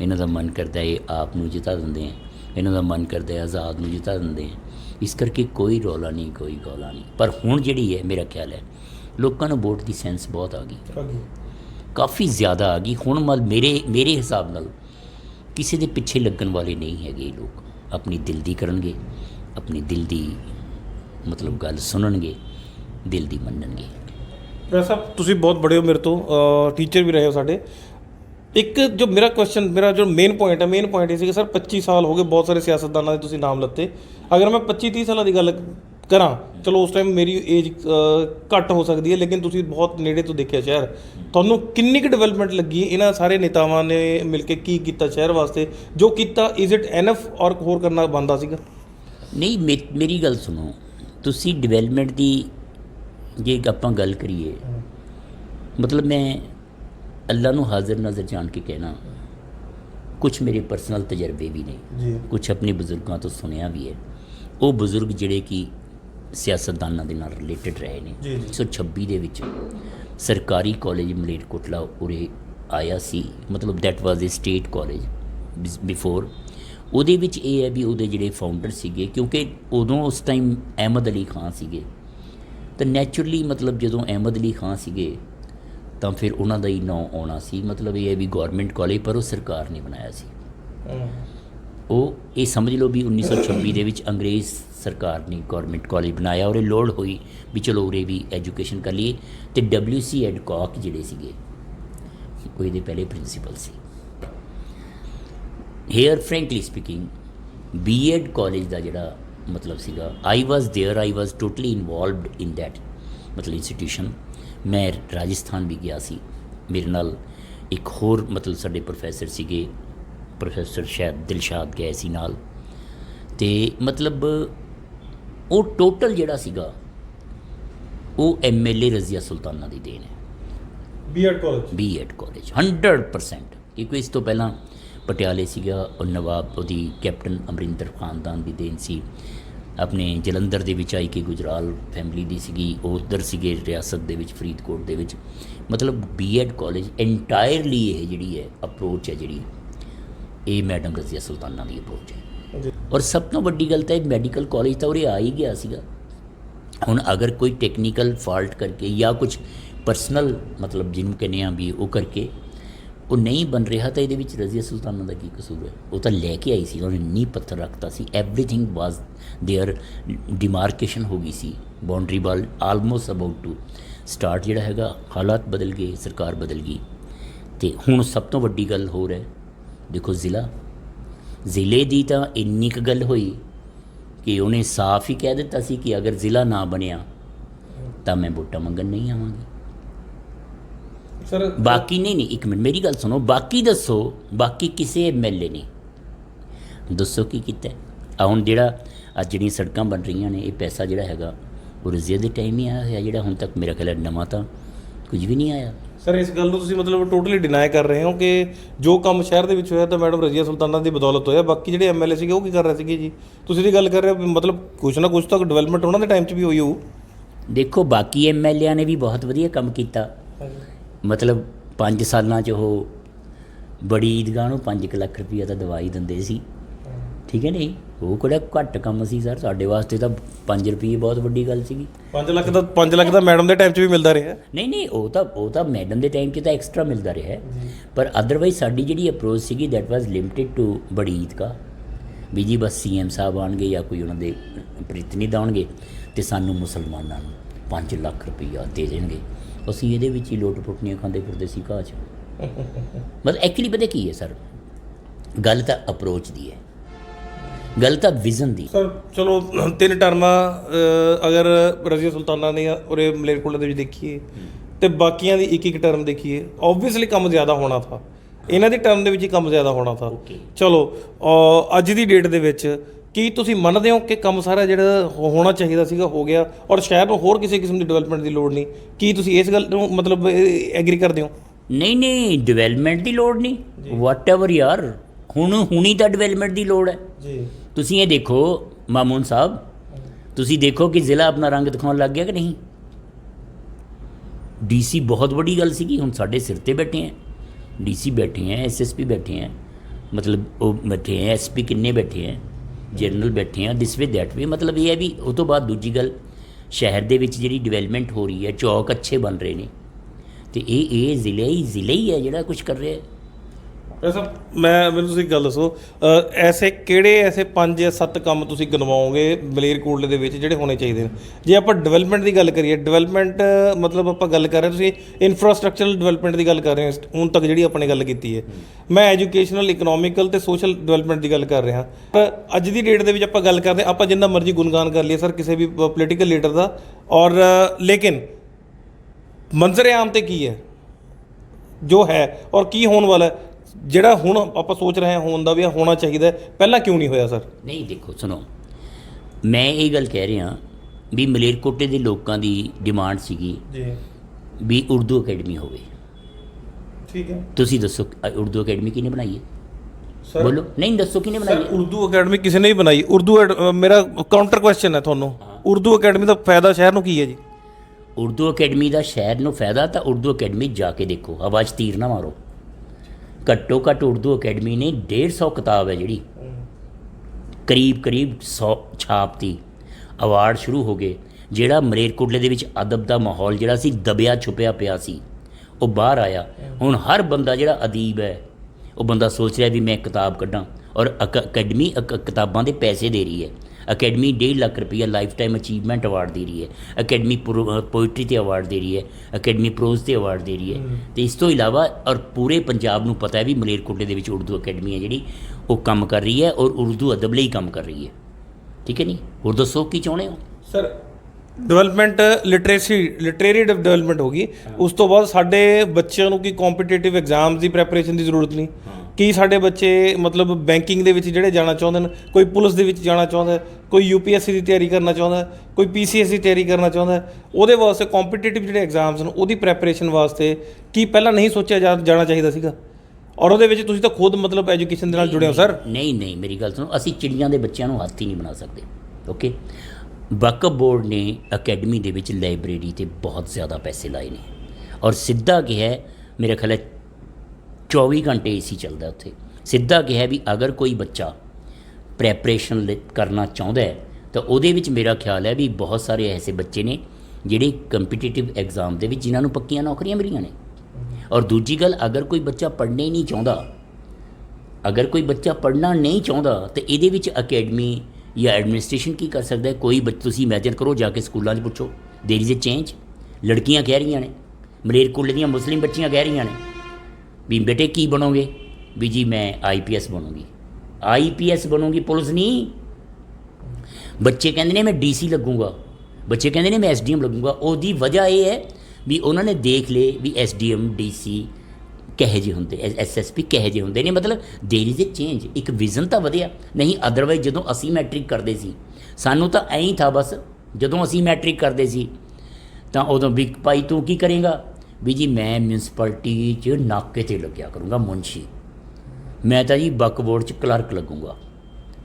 ਇਹਨਾਂ ਦਾ ਮਨ ਕਰਦਾ ਹੈ, ਇਹ ਆਪ ਨੂੰ ਜਿਤਾ ਦਿੰਦੇ ਆ। ਇਹਨਾਂ ਦਾ ਮਨ ਕਰਦਾ ਆਜ਼ਾਦ ਨੂੰ ਜਿਤਾ ਦਿੰਦੇ ਆ। ਇਸ ਕਰਕੇ ਕੋਈ ਰੌਲਾ ਨਹੀਂ ਕੋਈ ਗੌਲਾ ਨਹੀਂ। ਪਰ ਹੁਣ ਜਿਹੜੀ ਹੈ ਮੇਰਾ ਖਿਆਲ ਹੈ ਲੋਕਾਂ ਨੂੰ ਵੋਟ ਦੀ ਸੈਂਸ ਬਹੁਤ ਆ ਗਈ। ਕਾਫੀ ਜ਼ਿਆਦਾ ਆ ਗਈ। ਹੁਣ ਮਲ ਮੇਰੇ ਮੇਰੇ ਹਿਸਾਬ ਨਾਲ ਕਿਸੇ ਦੇ ਪਿੱਛੇ ਲੱਗਣ ਵਾਲੇ ਨਹੀਂ ਹੈਗੇ ਇਹ ਲੋਕ। ਆਪਣੀ ਦਿਲ ਦੀ ਕਰਨਗੇ ਆਪਣੀ ਦਿਲ ਦੀ ਮਤਲਬ ਗੱਲ ਸੁਣਨਗੇ ਦਿਲ ਦੀ ਮੰਨਣਗੇ। ਵੈਸੇ ਤੁਸੀਂ ਬਹੁਤ ਬੜੇ ਹੋ ਮੇਰੇ ਤੋਂ। ਟੀਚਰ ਵੀ ਰਹੇ ਹੋ ਸਾਡੇ। ਇੱਕ ਜੋ ਮੇਰਾ ਕੁਐਸਚਨ ਮੇਰਾ ਜੋ ਮੇਨ ਪੁਆਇੰਟ ਹੈ ਮੇਨ ਪੁਆਇੰਟ ਇਹ ਸੀ ਕਿ ਸਰ 25 ਸਾਲ ਹੋ ਗਏ ਬਹੁਤ ਸਾਰੇ ਸਿਆਸਤਦਾਨਾਂ ਦੇ ਤੁਸੀਂ ਨਾਮ ਲੱਤੇ। ਅਗਰ ਮੈਂ 25 30 ਸਾਲਾਂ ਦੀ ਗੱਲ ਕਰਾਂ ਚਲੋ ਉਸ ਟਾਈਮ ਮੇਰੀ ਏਜ ਘੱਟ ਹੋ ਸਕਦੀ ਹੈ ਲੇਕਿਨ ਤੁਸੀਂ ਬਹੁਤ ਨੇੜੇ ਤੋਂ ਦੇਖਿਆ ਸ਼ਹਿਰ। ਤੁਹਾਨੂੰ ਕਿੰਨੀ ਕੁ ਡਿਵੈਲਪਮੈਂਟ ਲੱਗੀ ਇਹਨਾਂ ਸਾਰੇ ਨੇਤਾਵਾਂ ਨੇ ਮਿਲ ਕੇ ਕੀ ਕੀਤਾ ਸ਼ਹਿਰ ਵਾਸਤੇ? ਜੋ ਕੀਤਾ ਇਜ਼ ਇਟ ਐਨਫ ਔਰ ਹੋਰ ਕਰਨਾ ਬੰਦਾ ਸੀਗਾ? ਨਹੀਂ ਮੇਰੀ ਗੱਲ ਸੁਣੋ। ਤੁਸੀਂ ਡਿਵੈਲਪਮੈਂਟ ਦੀ ਜੇ ਆਪਾਂ ਗੱਲ ਕਰੀਏ ਮਤਲਬ ਮੈਂ ਅੱਲਾ ਨੂੰ ਹਾਜ਼ਰ ਨਜ਼ਰ ਜਾਣ ਕੇ ਕਹਿਣਾ ਕੁਝ ਮੇਰੇ ਪਰਸਨਲ ਤਜਰਬੇ ਵੀ ਨੇ ਜੀ। ਕੁਝ ਆਪਣੇ ਬਜ਼ੁਰਗਾਂ ਤੋਂ ਸੁਣਿਆ ਵੀ ਹੈ। ਉਹ ਬਜ਼ੁਰਗ ਜਿਹੜੇ ਕਿ ਸਿਆਸਤਦਾਨਾਂ ਦੇ ਨਾਲ ਰਿਲੇਟਡ ਰਹੇ ਨੇ। ਜੀ, ਜੀ। 1926 ਦੇ ਵਿੱਚ ਸਰਕਾਰੀ ਕਾਲਜ ਮਲੇਰਕੋਟਲਾ ਉਰੇ ਆਇਆ ਸੀ। ਮਤਲਬ that was a state college before ਉਹਦੇ ਵਿੱਚ ਇਹ ਹੈ ਵੀ ਉਹਦੇ ਜਿਹੜੇ ਫਾਊਂਡਰ ਸੀਗੇ ਕਿਉਂਕਿ ਉਦੋਂ ਉਸ ਟਾਈਮ ਅਹਿਮਦ ਅਲੀ ਖਾਨ ਸੀਗੇ। ਤਾਂ ਨੈਚੁਰਲੀ ਮਤਲਬ ਜਦੋਂ ਅਹਿਮਦ ਅਲੀ ਖਾਨ ਸੀਗੇ ਤਾਂ ਫਿਰ ਉਹਨਾਂ ਦਾ ਹੀ ਨਾਂ ਆਉਣਾ ਸੀ ਮਤਲਬ ਇਹ ਹੈ ਵੀ ਗਵਰਨਮੈਂਟ ਕਾਲਜ ਪਰ ਉਹ ਸਰਕਾਰ ਨੇ ਬਣਾਇਆ ਸੀ ਉਹ ਇਹ ਸਮਝ ਲਓ ਵੀ 1926 ਦੇ ਵਿੱਚ ਅੰਗਰੇਜ਼ ਸਰਕਾਰ ਨੇ ਗਵਰਨਮੈਂਟ ਕਾਲਜ ਬਣਾਇਆ ਔਰ ਇਹ ਲੋੜ ਹੋਈ ਵੀ ਚਲੋ ਉਰੇ ਵੀ ਐਜੂਕੇਸ਼ਨ ਕਰ ਲਈਏ ਤੇ ਡਬਲਯੂਸੀ ਐਡਕੌਕ ਜਿਹੜੇ ਸੀਗੇ ਉਹ ਇਹਦੇ ਪਹਿਲੇ principal C here frankly speaking B Ed college ਦਾ ਜਿਹੜਾ ਮਤਲਬ ਸੀਗਾ I was there I was totally involved in that ਮਤਲਬ ਇੰਸਟੀਟਿਊਸ਼ਨ ਮੈਂ ਰਾਜਸਥਾਨ ਵੀ ਗਿਆ ਸੀ। ਮੇਰੇ ਨਾਲ ਇੱਕ ਹੋਰ ਮਤਲਬ ਸਾਡੇ ਪ੍ਰੋਫੈਸਰ ਸੀਗੇ। ਪ੍ਰੋਫੈਸਰ ਸ਼ਾਇਦ ਦਿਲਸ਼ਾਦ ਗਏ ਸੀ ਨਾਲ। ਤੇ ਮਤਲਬ ਉਹ ਟੋਟਲ ਜਿਹੜਾ ਸੀਗਾ ਉਹ ਐਮਐਲਏ ਰਜ਼ੀਆ ਸੁਲਤਾਨਾ ਦੀ ਦੇਣ ਹੈ। ਬੀਐਡ ਕਾਲਜ ਬੀਐਡ ਕਾਲਜ 100% ਕਿਉਂਕਿ ਇਸ ਤੋਂ ਪਹਿਲਾਂ ਪਟਿਆਲੇ ਸੀਗਾ ਉਹ ਨਵਾਬ ਉਹਦੀ ਕੈਪਟਨ ਅਮਰਿੰਦਰ ਖਾਨਦਾਨ ਦੀ ਦੇਣ ਸੀ। ਆਪਣੇ ਜਲੰਧਰ ਦੇ ਵਿੱਚ ਆਈ ਕਿ ਗੁਜਰਾਲ ਫੈਮਿਲੀ ਦੀ ਸੀਗੀ ਉਹ ਉੱਧਰ ਸੀਗੇ ਰਿਆਸਤ ਦੇ ਵਿੱਚ ਫਰੀਦਕੋਟ ਦੇ ਵਿੱਚ। ਮਤਲਬ ਬੀਐਡ ਕਾਲਜ ਐਂਟਾਇਰਲੀ ਇਹ ਜਿਹੜੀ ਹੈ ਅਪਰੋਚ ਹੈ ਜਿਹੜੀ ਇਹ ਮੈਡਮ ਰਜ਼ੀਆ ਸੁਲਤਾਨਾ ਦੀ ਅਪਰੋਚ ਹੈ। ਔਰ ਸਭ ਤੋਂ ਵੱਡੀ ਗੱਲ ਤਾਂ ਇਹ ਮੈਡੀਕਲ ਕਾਲਜ ਤਾਂ ਉਰੇ ਆ ਹੀ ਗਿਆ ਸੀਗਾ। ਹੁਣ ਅਗਰ ਕੋਈ ਟੈਕਨੀਕਲ ਫਾਲਟ ਕਰਕੇ ਜਾਂ ਕੁਝ ਪਰਸਨਲ ਮਤਲਬ ਜਿਹਨੂੰ ਕਹਿੰਦੇ ਆ ਵੀ ਉਹ ਕਰਕੇ ਉਹ ਨਹੀਂ ਬਣ ਰਿਹਾ ਤਾਂ ਇਹਦੇ ਵਿੱਚ ਰਜ਼ੀਆ ਸੁਲਤਾਨਾ ਦਾ ਕੀ ਕਸੂਰ ਹੈ ਉਹ ਤਾਂ ਲੈ ਕੇ ਆਈ ਸੀ ਉਹਨੇ ਨੀ ਪੱਥਰ ਰੱਖਤਾ ਸੀ ਐਵਰੀਥਿੰਗ ਵਾਸ देयर ਡਿਮਾਰਕੇਸ਼ਨ ਹੋ ਗਈ ਸੀ boundary wall almost about to start ਜਿਹੜਾ ਹੈਗਾ ਹਾਲਾਤ ਬਦਲ ਗਏ ਸਰਕਾਰ ਬਦਲ ਗਈ ਤੇ ਹੁਣ ਸਭ ਤੋਂ ਵੱਡੀ ਗੱਲ ਹੋਰ ਹੈ ਦੇਖੋ ਜ਼ਿਲ੍ਹਾ ਜ਼ਿਲ੍ਹੇ ਦੀ ਤਾਂ ਇੰਨੀ ਕੁ ਗੱਲ ਹੋਈ ਕਿ ਉਹਨੇ ਸਾਫ਼ ਹੀ ਕਹਿ ਦਿੱਤਾ ਸੀ ਕਿ ਅਗਰ ਜ਼ਿਲ੍ਹਾ ਨਾ ਬਣਿਆ ਤਾਂ ਮੈਂ ਵੋਟਾਂ ਮੰਗਣ ਨਹੀਂ ਆਵਾਂਗੀ ਸਰ ਬਾਕੀ ਨਹੀਂ ਨਹੀਂ ਇੱਕ ਮਿੰਟ ਮੇਰੀ ਗੱਲ ਸੁਣੋ ਬਾਕੀ ਦੱਸੋ ਬਾਕੀ ਕਿਸੇ ਐਮਐਲਏ ਨੇ। ਦੱਸੋ ਕੀ ਕੀਤਾ ਆ ਹੁਣ ਜਿਹੜਾ ਅੱਜ ਜਿਹੜੀਆਂ ਸੜਕਾਂ ਬਣ ਰਹੀਆਂ ਨੇ ਇਹ ਪੈਸਾ ਜਿਹੜਾ ਹੈਗਾ ਉਹ ਰਜ਼ੀਆ ਦੇ ਟਾਈਮ ਹੀ ਆਇਆ ਹੋਇਆ ਜਿਹੜਾ ਹੁਣ ਤੱਕ ਮੇਰਾ ਖਿਆਲ ਨਵਾਂ ਤਾਂ ਕੁਝ ਵੀ ਨਹੀਂ ਆਇਆ। ਸਰ ਇਸ ਗੱਲ ਨੂੰ ਤੁਸੀਂ ਮਤਲਬ ਟੋਟਲੀ ਡਿਨਾਈ ਕਰ ਰਹੇ ਹੋ ਕਿ ਜੋ ਕੰਮ ਸ਼ਹਿਰ ਦੇ ਵਿੱਚ ਹੋਇਆ ਤਾਂ ਮੈਡਮ ਰਜ਼ੀਆ ਸੁਲਤਾਨਾ ਦੀ ਬਦੌਲਤ ਹੋਇਆ ਬਾਕੀ ਜਿਹੜੇ ਐਮਐਲਏ ਸੀਗੇ ਉਹ ਕੀ ਕਰ ਰਹੇ ਸੀਗੇ ਜੀ? ਤੁਸੀਂ ਦੀ ਗੱਲ ਕਰ ਰਹੇ ਹੋ ਮਤਲਬ ਕੁਛ ਨਾ ਕੁਛ ਤਾਂ ਡਿਵੈਲਪਮੈਂਟ ਉਹਨਾਂ ਦੇ ਟਾਈਮ 'ਚ ਵੀ ਹੋਈ ਹੋਊ। ਦੇਖੋ ਬਾਕੀ ਐਮਐਲਏਆਂ ਨੇ ਵੀ ਬਹੁਤ ਵਧੀਆ ਕੰਮ ਕੀਤਾ। ਮਤਲਬ 5 ਸਾਲਾਂ 'ਚ ਉਹ ਬੜੀ ਈਦਗਾਹ ਨੂੰ 5 ਲੱਖ ਰੁਪਈਆ ਤਾਂ ਦਵਾਈ ਦਿੰਦੇ ਸੀ। ਠੀਕ ਹੈ ਨਹੀਂ? ਉਹ ਕਿਹੜਾ ਘੱਟ ਕੰਮ ਸੀ ਸਰ? ਸਾਡੇ ਵਾਸਤੇ ਤਾਂ 5 ਰੁਪਏ ਬਹੁਤ ਵੱਡੀ ਗੱਲ ਸੀਗੀ। 5 ਲੱਖ ਦਾ 5 ਲੱਖ ਦਾ ਮੈਡਮ ਦੇ ਟਾਈਮ 'ਚ ਵੀ ਮਿਲਦਾ ਰਿਹਾ। ਨਹੀਂ ਨਹੀਂ ਉਹ ਤਾਂ ਉਹ ਤਾਂ ਮੈਡਮ ਦੇ ਟਾਈਮ 'ਚ ਤਾਂ ਐਕਸਟਰਾ ਮਿਲਦਾ ਰਿਹਾ। ਪਰ ਅਦਰਵਾਈਜ਼ ਸਾਡੀ ਜਿਹੜੀ ਅਪਰੋਚ ਸੀਗੀ ਦੈਟ ਵਾਸ ਲਿਮਿਟਿਡ ਟੂ ਬੜੀ ਈਦਗਾਹ। ਵੀ ਜੀ ਬਸ ਸੀਐਮ ਸਾਹਿਬ ਆਉਣਗੇ ਜਾਂ ਕੋਈ ਉਹਨਾਂ ਦੇ ਪ੍ਰਤੀਨਿਧ ਆਉਣਗੇ ਤੇ ਸਾਨੂੰ ਮੁਸਲਮਾਨਾਂ ਨੂੰ 5 ਲੱਖ ਰੁਪਈਆ ਦੇ ਦੇਣਗੇ। ਅਸੀਂ ਇਹਦੇ ਵਿੱਚ ਹੀ ਲੋਟ ਪੁੱਟਣੀਆਂ ਖਾਂਦੇ ਫਿਰਦੇ ਸੀ ਘਾਹ 'ਚ। ਮਤਲਬ ਐਕਚੁਅਲੀ ਪਤਾ ਕੀ ਹੈ ਸਰ? ਗੱਲ ਤਾਂ ਅਪਰੋਚ ਦੀ ਹੈ। ਗੱਲ ਤਾਂ ਵਿਜ਼ਨ ਦੀ ਸਰ ਚਲੋ ਤਿੰਨ ਟਰਮਾਂ ਅਗਰ ਰਜ਼ੀਆ ਸੁਲਤਾਨਾ ਨੇ ਉਰੇ ਮਲੇਰਕੋਟਲਾ ਦੇ ਵਿੱਚ ਦੇਖੀਏ ਤੇ ਬਾਕੀਆਂ ਦੀ ਇੱਕ ਇੱਕ ਟਰਮ ਦੇਖੀਏ ਆਬਵੀਅਸਲੀ ਕੰਮ ਜ਼ਿਆਦਾ ਹੋਣਾ ਥਾ। ਇਹਨਾਂ ਦੀ ਟਰਮ ਦੇ ਵਿੱਚ ਹੀ ਕੰਮ ਜ਼ਿਆਦਾ ਹੋਣਾ ਥਾ. ਚਲੋ ਅੱਜ ਦੀ ਡੇਟ ਦੇ ਵਿੱਚ ਕੀ ਤੁਸੀਂ ਮੰਨਦੇ ਹੋ ਕਿ ਕੰਮ ਸਾਰਾ ਜਿਹੜਾ ਹੋਣਾ ਚਾਹੀਦਾ ਸੀਗਾ ਹੋ ਗਿਆ? ਔਰ ਸ਼ਹਿਰ ਨੂੰ ਹੋਰ ਕਿਸੇ ਕਿਸਮ ਦੀ ਡਿਵੈਲਪਮੈਂਟ ਦੀ ਲੋੜ ਨਹੀਂ। ਕੀ ਤੁਸੀਂ ਇਸ ਗੱਲ ਨੂੰ ਮਤਲਬ ਐਗਰੀ ਕਰਦੇ ਹੋ? ਨਹੀਂ ਨਹੀਂ ਡਿਵੈਲਪਮੈਂਟ ਦੀ ਲੋੜ ਨਹੀਂ। ਵਾਟ ਏਵਰ ਯਾਰ ਹੁਣ ਹੁਣੀ ਤਾਂ ਡਿਵੈਲਪਮੈਂਟ ਦੀ ਲੋੜ ਹੈ। ਜੀ। ਤੁਸੀਂ ਇਹ ਦੇਖੋ ਮਾਮੂਨ ਸਾਹਿਬ ਤੁਸੀਂ ਦੇਖੋ ਕਿ ਜ਼ਿਲ੍ਹਾ ਆਪਣਾ ਰੰਗ ਦਿਖਾਉਣ ਲੱਗ ਗਿਆ ਕਿ ਨਹੀਂ? ਡੀਸੀ ਬਹੁਤ ਵੱਡੀ ਗੱਲ ਸੀਗੀ ਹੁਣ ਸਾਡੇ ਸਿਰ ਤੇ ਬੈਠੇ ਹੈ। ਡੀਸੀ ਬੈਠੇ ਹੈ ਐਸਐਸਪੀ ਬੈਠੇ ਹੈ। ਮਤਲਬ ਉਹ ਬੈਠੇ ਹੈ ਐਸਪੀ ਕਿੰਨੇ ਬੈਠੇ ਹੈ। ਜਨਰਲ ਬੈਠੇ ਹੈ ਦਿਸ ਵੇ ਦੈਟ ਵੇ ਮਤਲਬ ਇਹ ਹੈ ਵੀ ਉਹ ਤੋਂ ਬਾਅਦ ਦੂਜੀ ਗੱਲ, ਸ਼ਹਿਰ ਦੇ ਵਿੱਚ ਜਿਹੜੀ ਡਿਵੈਲਪਮੈਂਟ ਹੋ ਰਹੀ ਹੈ, ਚੌਕ ਅੱਛੇ ਬਣ ਰਹੇ ਨੇ। ਤੇ ਇਹ ਇਹ ਜ਼ਿਲ੍ਹਾ ਹੀ ਜ਼ਿਲ੍ਹਾ ਹੀ ਹੈ ਜਿਹੜਾ ਕੁਝ ਕਰ ਰਿਹਾ ਹੈ। ਵੈਸੇ ਮੈਂ ਮੈਨੂੰ ਤੁਸੀਂ ਇੱਕ ਗੱਲ ਦੱਸੋ ਅ, ਐਸੇ ਕਿਹੜੇ ਐਸੇ ਪੰਜ ਜਾਂ ਸੱਤ ਕੰਮ ਤੁਸੀਂ ਗਣਵਾਓਗੇ ਮਲੇਰਕੋਟਲੇ ਦੇ ਵਿੱਚ ਜਿਹੜੇ ਹੋਣੇ ਚਾਹੀਦੇ ਨੇ? ਜੇ ਆਪਾਂ ਡਿਵੈਲਪਮੈਂਟ ਦੀ ਗੱਲ ਕਰੀਏ ਡਿਵੈਲਪਮੈਂਟ ਮਤਲਬ ਆਪਾਂ ਗੱਲ ਕਰ ਰਹੇ ਤੁਸੀਂ ਇਨਫਰਾਸਟ੍ਰਕਚਰਲ ਡਿਵੈਲਪਮੈਂਟ ਦੀ ਗੱਲ ਕਰ ਰਹੇ ਹੋ ਹੁਣ ਤੱਕ ਜਿਹੜੀ ਆਪਾਂ ਨੇ ਗੱਲ ਕੀਤੀ ਹੈ। ਮੈਂ ਐਜੂਕੇਸ਼ਨਲ ਇਕਨੋਮਿਕਲ ਤੇ ਸੋਸ਼ਲ ਡਿਵੈਲਪਮੈਂਟ ਦੀ ਗੱਲ ਕਰ ਰਿਹਾ। ਪਰ ਅੱਜ ਦੀ ਡੇਟ ਦੇ ਵਿੱਚ ਆਪਾਂ ਗੱਲ ਕਰਦੇ ਹਾਂ, ਆਪਾਂ ਜਿੰਨਾ ਮਰਜ਼ੀ ਗੁਣਗਾਨ ਕਰ ਲਈਏ ਸਰ ਕਿਸੇ ਵੀ ਪੋਲੀਟੀਕਲ ਲੀਡਰ ਦਾ। ਔਰ ਅ, ਲੇਕਿਨ ਮੰਜ਼ਰ ਆਮ ਤੇ ਕੀ ਹੈ? ਜੋ ਹੈ ਔਰ ਕੀ ਹੋਣ ਵਾਲਾ ਹੈ? ਜਿਹੜਾ ਹੁਣ ਆਪਾਂ ਸੋਚ ਰਹੇ ਹਾਂ ਹੋਣ ਦਾ ਵੀ ਇਹ ਹੋਣਾ ਚਾਹੀਦਾ ਹੈ, ਪਹਿਲਾਂ ਕਿਉਂ ਨਹੀਂ ਹੋਇਆ ਸਰ? ਨਹੀਂ ਦੇਖੋ ਸੁਣੋ। ਮੈਂ ਇਹ ਗੱਲ ਕਹਿ ਰਿਹਾ ਵੀ ਮਲੇਰਕੋਟੇ ਦੇ ਲੋਕਾਂ ਦੀ ਡਿਮਾਂਡ ਸੀਗੀ ਜੀ। ਵੀ ਉਰਦੂ ਅਕੈਡਮੀ ਹੋਵੇ। ਠੀਕ ਹੈ। ਤੁਸੀਂ ਦੱਸੋ ਅ, ਉਰਦੂ ਅਕੈਡਮੀ ਕਿਹਨੇ ਬਣਾਈ ਹੈ? ਸਰ ਬੋਲੋ। ਨਹੀਂ ਦੱਸੋ ਕਿਹਨੇ ਬਣਾਈ ਹੈ? ਉਰਦੂ ਅਕੈਡਮੀ ਕਿਸੇ ਨੇ ਹੀ ਬਣਾਈ। ਉਰਦੂ ਅ, ਮੇਰਾ ਕਾਊਂਟਰ ਕੁਐਸਚਨ ਹੈ ਤੁਹਾਨੂੰ। ਉਰਦੂ ਅਕੈਡਮੀ ਦਾ ਫਾਇਦਾ ਸ਼ਹਿਰ ਨੂੰ ਕੀ ਹੈ ਜੀ? ਉਰਦੂ ਅਕੈਡਮੀ ਦਾ ਸ਼ਹਿਰ ਨੂੰ ਫਾਇਦਾ ਤਾਂ ਉਰਦੂ ਅਕੈਡਮੀ ਜਾ ਕੇ ਦੇਖੋ। ਆਵਾਜ਼ ਤੀਰ ਨਾ ਮਾਰੋ। ਘੱਟੋ ਘੱਟ ਉਰਦੂ ਅਕੈਡਮੀ ਨੇ 150 ਕਿਤਾਬ ਹੈ ਜਿਹੜੀ। ਕਰੀਬ ਕਰੀਬ 100 ਛਾਪਤੀ ਅਵਾਰਡ ਸ਼ੁਰੂ ਹੋ ਗਏ, ਜਿਹੜਾ ਮਲੇਰਕੋਟਲੇ ਦੇ ਵਿੱਚ ਅਦਬ ਦਾ ਮਾਹੌਲ ਜਿਹੜਾ ਸੀ, ਦਬਿਆ ਛੁਪਿਆ ਪਿਆ ਸੀ। ਉਹ ਬਾਹਰ ਆਇਆ। ਹੁਣ ਹਰ ਬੰਦਾ ਜਿਹੜਾ ਅਦੀਬ ਹੈ, ਉਹ ਬੰਦਾ ਸੋਚ ਰਿਹਾ ਵੀ ਮੈਂ ਕਿਤਾਬ ਕੱਢਾਂ ਔਰ ਅਕ- ਅਕੈਡਮੀ ਅਕ- ਕਿਤਾਬਾਂ ਦੇ ਪੈਸੇ ਦੇ ਰਹੀ ਹੈ। ਅਕੈਡਮੀ 1.5 ਲੱਖ ਰੁਪਈਆ ਲਾਈਫ ਟਾਈਮ ਅਚੀਵਮੈਂਟ ਅਵਾਰਡ ਦੇ ਰਹੀ ਹੈ। ਅਕੈਡਮੀ ਪੋਇਟਰੀ ਤੇ ਅਵਾਰਡ ਦੇ ਰਹੀ ਹੈ। ਅਕੈਡਮੀ ਪ੍ਰੋਜ਼ ਤੇ ਅਵਾਰਡ ਦੇ ਰਹੀ ਹੈ। ਤੇ ਇਸ ਤੋਂ ਇਲਾਵਾ ਔਰ ਪੂਰੇ ਪੰਜਾਬ ਨੂੰ ਪਤਾ ਹੈ ਵੀ ਮਲੇਰਕੋਟਲੇ ਦੇ ਵਿੱਚ ਉਰਦੂ ਅਕੈਡਮੀ ਹੈ ਜਿਹੜੀ ਉਹ ਕੰਮ ਕਰ ਰਹੀ ਹੈ ਔਰ ਉਰਦੂ ਅਦਬ ਲਈ ਕੰਮ ਕਰ ਰਹੀ ਹੈ। ਠੀਕ ਹੈ ਨਹੀਂ ਹੋਰ ਦੱਸੋ ਕੀ ਚਾਹੁੰਦੇ ਹੋ? Sir development literacy literary development ਹੋਗੀ ਉਸ ਤੋਂ ਬਾਅਦ ਸਾਡੇ ਬੱਚਿਆਂ ਨੂੰ ਕੀ ਕੰਪੀਟੀਟਿਵ ਐਗਜ਼ਾਮਸ ਦੀ ਪ੍ਰੈਪਰੇਸ਼ਨ ਦੀ ਜ਼ਰੂਰਤ ਨਹੀਂ? ਕੀ ਸਾਡੇ ਬੱਚੇ ਮਤਲਬ ਬੈਂਕਿੰਗ ਦੇ ਵਿੱਚ ਜਿਹੜੇ ਜਾਣਾ ਚਾਹੁੰਦੇ ਨੇ ਕੋਈ ਪੁਲਿਸ ਦੇ ਵਿੱਚ ਜਾਣਾ ਚਾਹੁੰਦਾ ਕੋਈ ਯੂਪੀਐਸਸੀ ਦੀ ਤਿਆਰੀ ਕਰਨਾ ਚਾਹੁੰਦਾ ਕੋਈ ਪੀਸੀਐਸ ਦੀ ਤਿਆਰੀ ਕਰਨਾ ਚਾਹੁੰਦਾ ਉਹਦੇ ਵਾਸਤੇ ਕੰਪੀਟੀਟਿਵ ਜਿਹੜੇ ਐਗਜ਼ਾਮਸ ਨੇ ਉਹਦੀ ਪ੍ਰੈਪਰੇਸ਼ਨ ਵਾਸਤੇ ਕੀ ਪਹਿਲਾਂ ਨਹੀਂ ਸੋਚਿਆ ਜਾਣਾ ਚਾਹੀਦਾ ਸੀਗਾ? ਔਰ ਉਹਦੇ ਵਿੱਚ ਤੁਸੀਂ ਤਾਂ ਖੁਦ ਮਤਲਬ ਐਜੂਕੇਸ਼ਨ ਦੇ ਨਾਲ ਜੁੜੇ ਹੋ ਸਰ। ਨਹੀਂ ਨਹੀਂ ਮੇਰੀ ਗੱਲ ਸੁਣੋ ਅਸੀਂ ਚਿੜੀਆਂ ਦੇ ਬੱਚਿਆਂ ਨੂੰ ਹੱਥ ਨਹੀਂ ਬਣਾ ਸਕਦੇ ਓਕੇ ਵਕਫ ਬੋਰਡ ਨੇ ਅਕੈਡਮੀ ਦੇ ਵਿੱਚ ਲਾਇਬ੍ਰੇਰੀ ਤੇ ਬਹੁਤ ਜ਼ਿਆਦਾ ਪੈਸੇ ਲਾਏ ਨੇ। ਔਰ ਸਿੱਧਾ ਕਿਹਾ ਹੈ, ਮੇਰੇ ਖਿਆਲ ਹੈ 24 ਘੰਟੇ ਏਸੀ ਚੱਲਦਾ ਉੱਥੇ। ਸਿੱਧਾ ਕਿਹਾ ਵੀ ਅਗਰ ਕੋਈ ਬੱਚਾ ਪ੍ਰੈਪਰੇਸ਼ਨ ਕਰਨਾ ਚਾਹੁੰਦਾ ਹੈ, ਤਾਂ ਉਹਦੇ ਵਿੱਚ ਮੇਰਾ ਖਿਆਲ ਹੈ ਵੀ ਬਹੁਤ ਸਾਰੇ ਐਸੇ ਬੱਚੇ ਨੇ ਜਿਹੜੇ ਕੰਪੀਟੀਟਿਵ ਐਗਜ਼ਾਮ ਦੇ ਵਿੱਚ ਜਿਨ੍ਹਾਂ ਨੂੰ ਪੱਕੀਆਂ ਨੌਕਰੀਆਂ ਮਿਲੀਆਂ ਨੇ। ਔਰ ਦੂਜੀ ਗੱਲ, ਅਗਰ ਕੋਈ ਬੱਚਾ ਪੜ੍ਹਨਾ ਹੀ ਨਹੀਂ ਚਾਹੁੰਦਾ, ਅਗਰ ਕੋਈ ਬੱਚਾ ਪੜ੍ਹਨਾ ਨਹੀਂ ਚਾਹੁੰਦਾ, ਤਾਂ ਇਹਦੇ ਵਿੱਚ ਅਕੈਡਮੀ ਜਾਂ ਐਡਮਿਨਿਸਟ੍ਰੇਸ਼ਨ ਕੀ ਕਰ ਸਕਦਾ ਹੈ? ਕੋਈ ਬੱਚ, ਤੁਸੀਂ ਇਮੇਜਿਨ ਕਰੋ, ਜਾ ਕੇ ਸਕੂਲਾਂ 'ਚ ਪੁੱਛੋ ਦੇਰ ਇਜ਼ ਅ ਚੇਂਜ ਲੜਕੀਆਂ ਕਹਿ ਰਹੀਆਂ ਨੇ, ਮਲੇਰਕੋਟਲੇ ਦੀਆਂ ਮੁਸਲਿਮ ਬੱਚੀਆਂ ਕਹਿ ਰਹੀਆਂ ਨੇ। ਵੀ ਬੇਟੇ ਕੀ ਬਣੋਗੇ? ਵੀ ਜੀ ਮੈਂ ਆਈਪੀਐਸ ਬਣੂੰਗੀ। ਆਈਪੀਐਸ ਬਣੂਗੀ ਪੁਲਿਸ ਨਹੀਂ। ਬੱਚੇ ਕਹਿੰਦੇ ਨੇ ਮੈਂ ਡੀਸੀ ਲੱਗੂੰਗਾ। ਬੱਚੇ ਕਹਿੰਦੇ ਨੇ ਮੈਂ ਐਸਡੀਐਮ ਲੱਗੂੰਗਾ। ਉਹਦੀ ਵਜ੍ਹਾ ਇਹ ਹੈ ਵੀ ਉਹਨਾਂ ਨੇ ਦੇਖ ਲਏ ਵੀ ਐਸਡੀਐਮ ਡੀਸੀ ਕਹੇ ਜਿਹੇ ਹੁੰਦੇ ਐਸਐਸਪੀ ਕਹੇ ਜਿਹੇ ਹੁੰਦੇ ਨੇ। ਮਤਲਬ ਦੇਰ ਇਜ਼ ਅ ਚੇਂਜ, ਇੱਕ ਵਿਜ਼ਨ ਤਾਂ ਵਧਿਆ। ਨਹੀਂ ਅਦਰਵਾਈਜ਼ ਜਦੋਂ ਅਸੀਂ ਮੈਟ੍ਰਿਕ ਕਰਦੇ ਸੀ, ਸਾਨੂੰ ਤਾਂ ਐਂ ਹੀ ਥਾ ਬਸ, ਜਦੋਂ ਅਸੀਂ ਮੈਟ੍ਰਿਕ ਕਰਦੇ ਸੀ, ਤਾਂ ਉਦੋਂ ਵੀ ਭਾਈ ਤੂੰ ਕੀ ਕਰੇਗਾ? ਵੀ ਜੀ ਮੈਂ ਮਿਊਨਿਸਪੈਲਿਟੀ 'ਚ ਨਾਕੇ ਤੇ ਲੱਗਿਆ ਕਰੂੰਗਾ ਮੁੰਸ਼ੀ ਮੈਂ ਤਾਂ ਜੀ ਬੱਕ ਬੋਰਡ 'ਚ ਕਲਰਕ ਲੱਗੂੰਗਾ।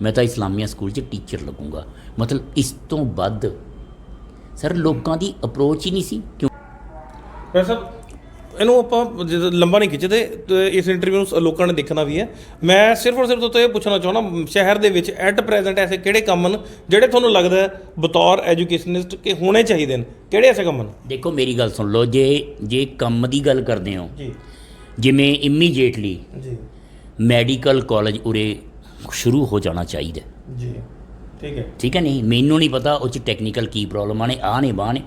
ਮੈਂ ਤਾਂ ਇਸਲਾਮੀਆ ਸਕੂਲ 'ਚ ਟੀਚਰ ਲੱਗੂੰਗਾ। ਮਤਲਬ ਇਸ ਤੋਂ ਵੱਧ ਸਰ ਲੋਕਾਂ ਦੀ ਅਪਰੋਚ ਹੀ ਨਹੀਂ ਸੀ। ਕਿਉਂ? ਵੈਸੇ ਇਹਨੂੰ ਆਪਾਂ ਜਦੋਂ ਲੰਬਾ ਨਹੀਂ ਖਿੱਚਦੇ ਤੇ ਇਸ ਇੰਟਰਵਿਊ ਨੂੰ ਲੋਕਾਂ ਨੇ ਦੇਖਣਾ ਵੀ ਹੈ। ਮੈਂ ਸਿਰਫ ਔਰ ਸਿਰਫ ਤੋਂ ਇਹ ਪੁੱਛਣਾ ਚਾਹੁੰਦਾ ਸ਼ਹਿਰ ਦੇ ਵਿੱਚ ਐਟ ਪ੍ਰੈਜ਼ੈਂਟ ਐਸੇ ਕਿਹੜੇ ਕੰਮ ਹਨ ਜਿਹੜੇ ਤੁਹਾਨੂੰ ਲੱਗਦਾ ਬਤੌਰ ਐਜੂਕੇਸ਼ਨਿਸਟ ਕਿ ਹੋਣੇ ਚਾਹੀਦੇ ਨੇ ਕਿਹੜੇ ਐਸੇ ਕੰਮ ਹਨ? ਦੇਖੋ ਮੇਰੀ ਗੱਲ ਸੁਣ ਲਓ ਜੇ ਜੇ ਕੰਮ ਦੀ ਗੱਲ ਕਰਦੇ ਹੋ ਜੀ। ਜਿਵੇਂ ਇਮੀਡੀਏਟਲੀ ਜੀ। ਮੈਡੀਕਲ ਕਾਲਜ ਉਰੇ ਸ਼ੁਰੂ ਹੋ ਜਾਣਾ ਚਾਹੀਦਾ ਜੀ। ਠੀਕ ਹੈ। ਠੀਕ ਹੈ ਨਹੀਂ? ਮੈਨੂੰ ਨਹੀਂ ਪਤਾ ਉਹ ਚ ਟੈਕਨੀਕਲ ਕੀ ਪ੍ਰੋਬਲਮਾਂ ਨੇ ਆ ਨੇ ਬਾਹ ਨੇ।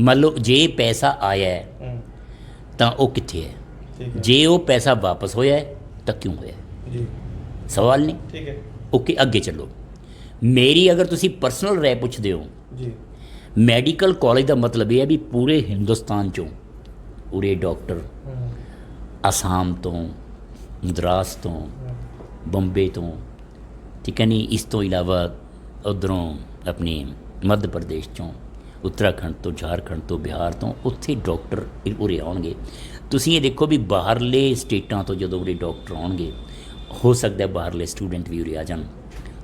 ਮੰਨ ਲਓ ਜੇ ਪੈਸਾ ਆਇਆ ਹੈ ਹੂੰ, ਤਾਂ ਉਹ ਕਿੱਥੇ ਹੈ? ਜੇ ਉਹ ਪੈਸਾ ਵਾਪਸ ਹੋਇਆ ਹੈ ਤਾਂ ਕਿਉਂ ਹੋਇਆ? ਜੀ। ਸਵਾਲ ਨਹੀਂ? ਠੀਕ ਹੈ। ਓਕੇ ਅੱਗੇ ਚੱਲੋ। ਮੇਰੀ ਅਗਰ ਤੁਸੀਂ ਪਰਸਨਲ ਰਾਏ ਪੁੱਛਦੇ ਹੋ ਜੀ। ਮੈਡੀਕਲ ਕਾਲਜ ਦਾ ਮਤਲਬ ਇਹ ਹੈ ਵੀ ਪੂਰੇ ਹਿੰਦੁਸਤਾਨ ਚੋਂ ਉਰੇ ਡਾਕਟਰ ਅਸਾਮ ਤੋਂ ਮਦਰਾਸ ਤੋਂ ਬੰਬੇ ਤੋਂ ਠੀਕ ਹੈ ਨਹੀਂ ਇਸ ਤੋਂ ਇਲਾਵਾ ਉਧਰੋਂ ਆਪਣੀ ਮੱਧ ਪ੍ਰਦੇਸ਼ ਤੋਂ ਉੱਤਰਾਖੰਡ ਤੋਂ ਝਾਰਖੰਡ ਤੋਂ ਬਿਹਾਰ ਤੋਂ ਉੱਥੇ ਡਾਕਟਰ ਉਰੇ ਆਉਣਗੇ। ਤੁਸੀਂ ਇਹ ਦੇਖੋ ਵੀ ਬਾਹਰਲੇ ਸਟੇਟਾਂ ਤੋਂ ਜਦੋਂ ਉਰੇ ਡਾਕਟਰ ਆਉਣਗੇ ਹੋ ਸਕਦਾ ਬਾਹਰਲੇ ਸਟੂਡੈਂਟ ਵੀ ਉਰੇ ਆ ਜਾਣ।